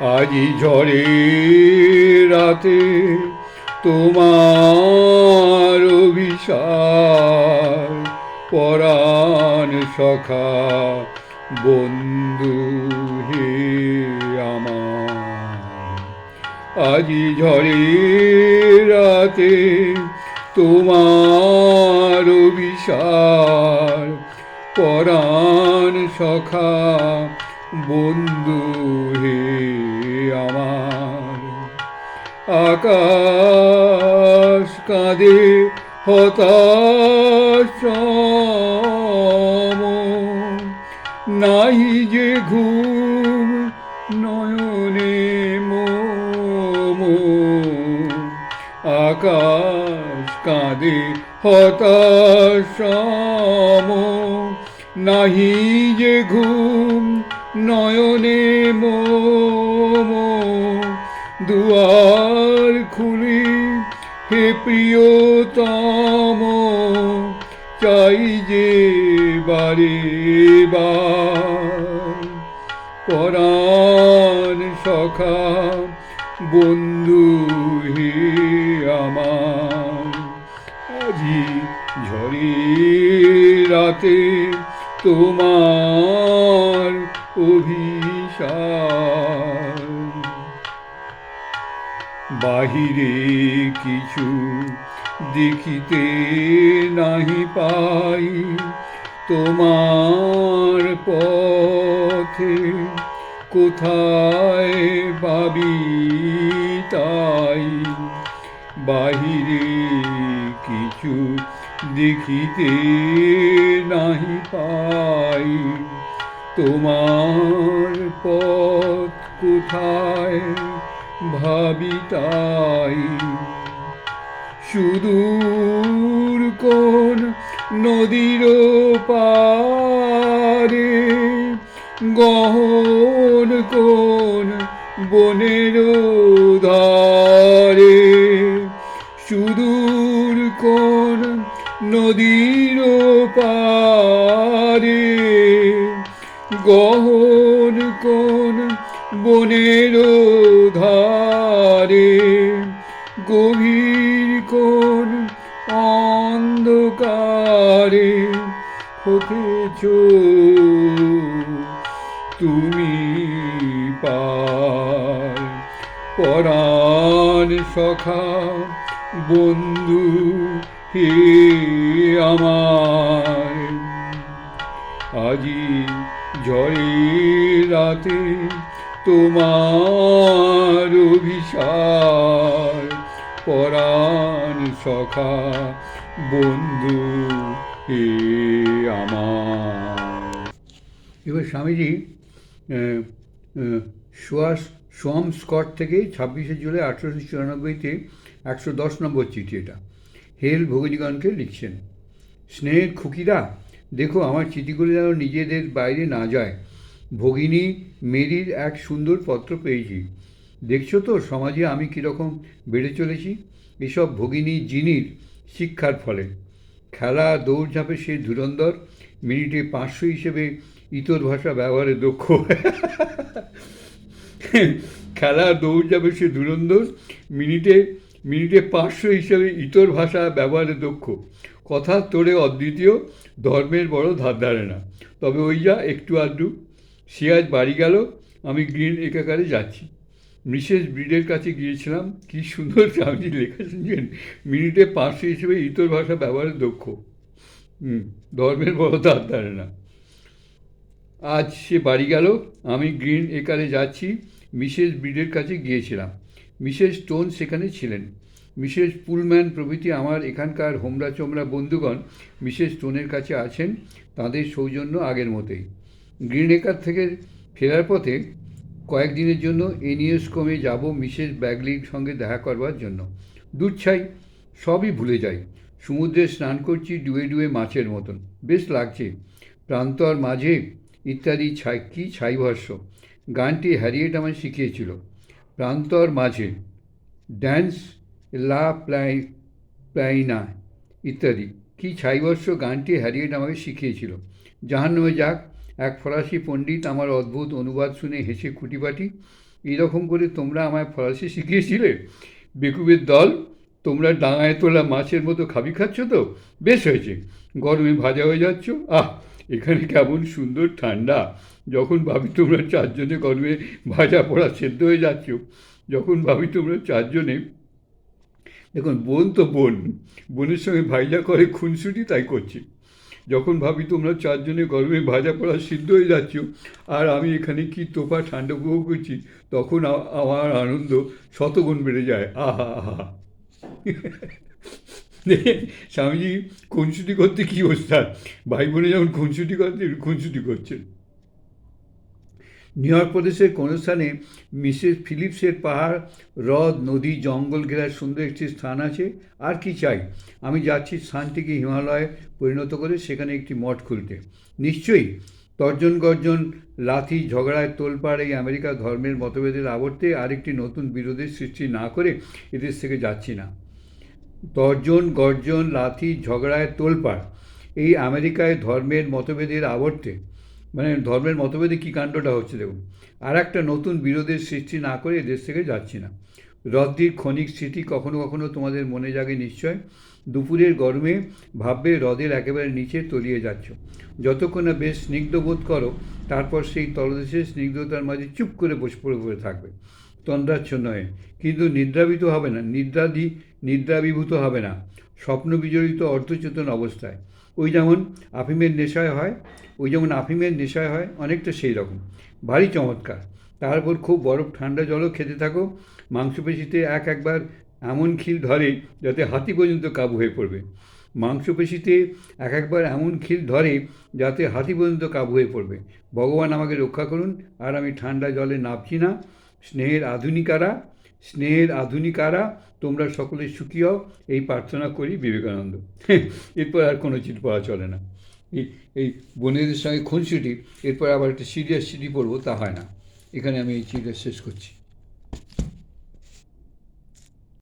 আজি ঝড়ে রাতে তোমার অভিসার পরাণ সখা, বন্ধু হে আমার। আজি ঝড়ে রাতে তোমার অভিসার পরাণ সখা বন্ধু হে আমার আকাশ কাঁদে, হতাশ। নাই যে ঘুম নয়নে মোম আকাশ কাঁদে, হতাশ। নাহি যে ঘুম নয়নে মোম, দুয়ার খুলি হে প্রিয়তম, চাই যে বারে পরাণ সখা, বন্ধু হে আমার, আজি ঝড়ে রাতে তোমার অভিশাপ। বাহিরে কিছু দেখিতে নাহি পাই। তোমার পথে কোথায় পাবি তাই? বাহিরে কিছু দেখিতে নাহি পাই। তোমার পথ কোথায় ভাবিতাই? সুদূর কোন নদীর পারে গহন কোন বনের ধারে? সুদূর কোন নদীর গহন কোন বনের ধারে, গভীর কোন অন্ধকারে হতেছ তুমি পার। পরাণ সখা, বন্ধু, হে আমার। আজি ঝড়ে রাতে তোমার অভিসার পরাণ সখা, বন্ধু, এ আমার। এবার স্বামীজি সুয়াস, সোয়াম স্কট থেকে ছাব্বিশে জুলাই আঠেরোশো চুরানব্বইতে একশো দশ নম্বর চিঠি এটা। হেল ভগিনীগণকে লিখছেন। স্নেহের খুকিরা দেখো, আমার চিঠিগুলো যেন নিজেদের বাইরে না যায়। ভগিনী মেরির এক সুন্দর পত্র পেয়েছি। দেখছ তো, সমাজে আমি কীরকম বেড়ে চলেছি? এসব ভগিনী জিনির শিক্ষার ফলে। খেলা দৌড় দৌড়ঝাঁপে সে ধুরন্ধর, মিনিটে পাঁচশো হিসেবে ইতর ভাষা ব্যবহারে দক্ষ। খেলা, দৌড়ঝাঁপে সে ধুরন্ধর, মিনিটে মিনিটে পাঁচশো হিসেবে ইতর ভাষা ব্যবহারে দক্ষ। কথা তোরে অদ্বিতীয়, ধর্মের বড় ধার ধারে না। তবে ওই যা একটু আধটু, সে আজ বাড়ি গেল, আমি গ্রিন একাকারে যাচ্ছি। মিসেস ব্রিডের কাছে গিয়েছিলাম, কি সুন্দর স্বামীজি লেখা শুনছেন। মিনিটে পাঁচশো হিসেবে ইতর ভাষা ব্যবহারে দক্ষ। ধর্মের বড় ধার ধারে না। আজ সে বাড়ি গেল, আমি গ্রিন একারে যাচ্ছি, মিসেস ব্রিডের কাছে গিয়েছিলাম। মিসেস স্টোন সেখানে ছিলেন। মিসেস পুলম্যান প্রভৃতি আমার এখানকার হোমরা চোমরা বন্ধুগণ, মিসেস স্টোনের কাছে আছেন, তাদের সৌজন্য আগের মতোই। গ্রিন একার থেকে ফেরার পথে কয়েকদিনের জন্য এনিয়েসকমে যাব মিসেস ব্যাগলির সঙ্গে দেখা করবার জন্য। দুধ ছাই সবই ভুলে যাই। সমুদ্রে স্নান করছি ডুয়ে ডুয়ে মাছের মতন। বেশ লাগছে। প্রান্তর মাঝে ইত্যাদি ছাই, কী ছাইভাষ্য গানটি হ্যারিয়েট আমায় শিখিয়েছিল। প্রান্তর মাঝে। ড্যান্স লা প্লাই, প্লাইনা ইত্যাদি। কী ছাইবর্ষ গানটি হ্যারিয়েট আমাকে শিখিয়েছিল। জাহান্নামে যাক, এক ফরাসি পণ্ডিত আমার অদ্ভুত অনুবাদ শুনে হেসে খুঁটিপাটি এইরকম করে তোমরা আমায় ফরাসি শিখিয়েছিলে? বেকুবের দল, তোমরা ডাঙায় তোলা মাছের মতো খাবি খাচ্ছ তো? বেশ হয়েছে, গরমে ভাজা হয়ে যাচ্ছ? আহ, এখানে কেমন সুন্দর ঠান্ডা। যখন ভাবি তোমরা চারজনে গরমে ভাজা পড়া সেদ্ধ হয়ে যাচ্ছ, যখন ভাবি তোমরা চারজনে দেখুন, বোন তো বোন। বোনের সঙ্গে ভাইজা করে খুনসুটি তাই করছি। যখন ভাবি তোমরা চারজনে গরমে ভাজা পড়া সিদ্ধ হয়ে যাচ্ছ, আর আমি এখানে কি তোফা ঠান্ডা উপভোগ করছি, তখন আমার আনন্দ শতগুণ বেড়ে যায়। আহা আহা স্বামীজি খুনসুটি করতে কী ওস্তাদ ভাই বোনে যখন খুনসুটি করতে, খুনসুটি করছেন। নিউ প্রদেশের কোনো স্থানে মিসেস ফিলিপসের পাহাড়, হ্রদ, নদী, জঙ্গল ঘেরার সুন্দর একটি স্থান আছে। আর কি চাই? আমি যাচ্ছি স্থানটিকে হিমালয়ে পরিণত করে সেখানে একটি মঠ খুলতে। নিশ্চয়ই তর্জন গর্জন, লাথি, ঝগড়ায় তোলপাড় এই আমেরিকা ধর্মের মতভেদের আবর্তে আরেকটি নতুন বিরোধের সৃষ্টি না করে এদেশ থেকে যাচ্ছি না। তর্জন গর্জন, লাথি, ঝগড়ায় তোলপাড় এই আমেরিকায় ধর্মের মতভেদের আবর্তে মানে ধর্মের মতভেদে কী কাণ্ডটা হচ্ছে দেখুন। আর একটা নতুন বিরোধের সৃষ্টি না করে এদেশ থেকে যাচ্ছি না। হ্রদটির ক্ষণিক স্মৃতি কখনো কখনো তোমাদের মনে জাগে নিশ্চয়। দুপুরের গরমে ভাববে হ্রদের একেবারে নিচে তলিয়ে যাচ্ছ। যতক্ষণ না বেশ স্নিগ্ধ বোধ করো, তারপর সেই তলদেশে স্নিগ্ধতার মাঝে চুপ করে বসে পড়ে পড়ে থাকবে। তন্দ্রাচ্ছন্ন হয়ে। কিন্তু নিদ্রাবিত হবে না। নিদ্রাদি নিদ্রাবিভূত হবে না। স্বপ্ন বিজড়িত অর্ধচেতন অবস্থায়। ওই যেমন আফিমের নেশায় হয়, ওই যেমন আফিমের নেশায় হয়, অনেকটা সেই রকম। ভারী চমৎকার। তারপর খুব বরফ ঠান্ডা জলও খেতে থাকো। মাংসপেশিতে এক একবার এমন খিল ধরে যাতে হাতি পর্যন্ত কাবু হয়ে পড়বে। মাংসপেশিতে এক একবার এমন খিল ধরে যাতে হাতি পর্যন্ত কাবু হয়ে পড়বে। ভগবান আমাকে রক্ষা করুন, আর আমি ঠান্ডা জলে নামছি না। স্নেহের আধুনিকারা স্নেহের আধুনিকারা, তোমরা সকলে সুখী হও। এই প্রার্থনা করি বিবেকানন্দ। এরপর আর কোনো চিঠি পাওয়া চলে না। এই এই বোনেদের সঙ্গে খুনসুটি, এরপর আবার একটা সিরিয়াস চিঠি পড়ব, তা হয় না। এখানে আমি এই চিঠিটা শেষ করছি।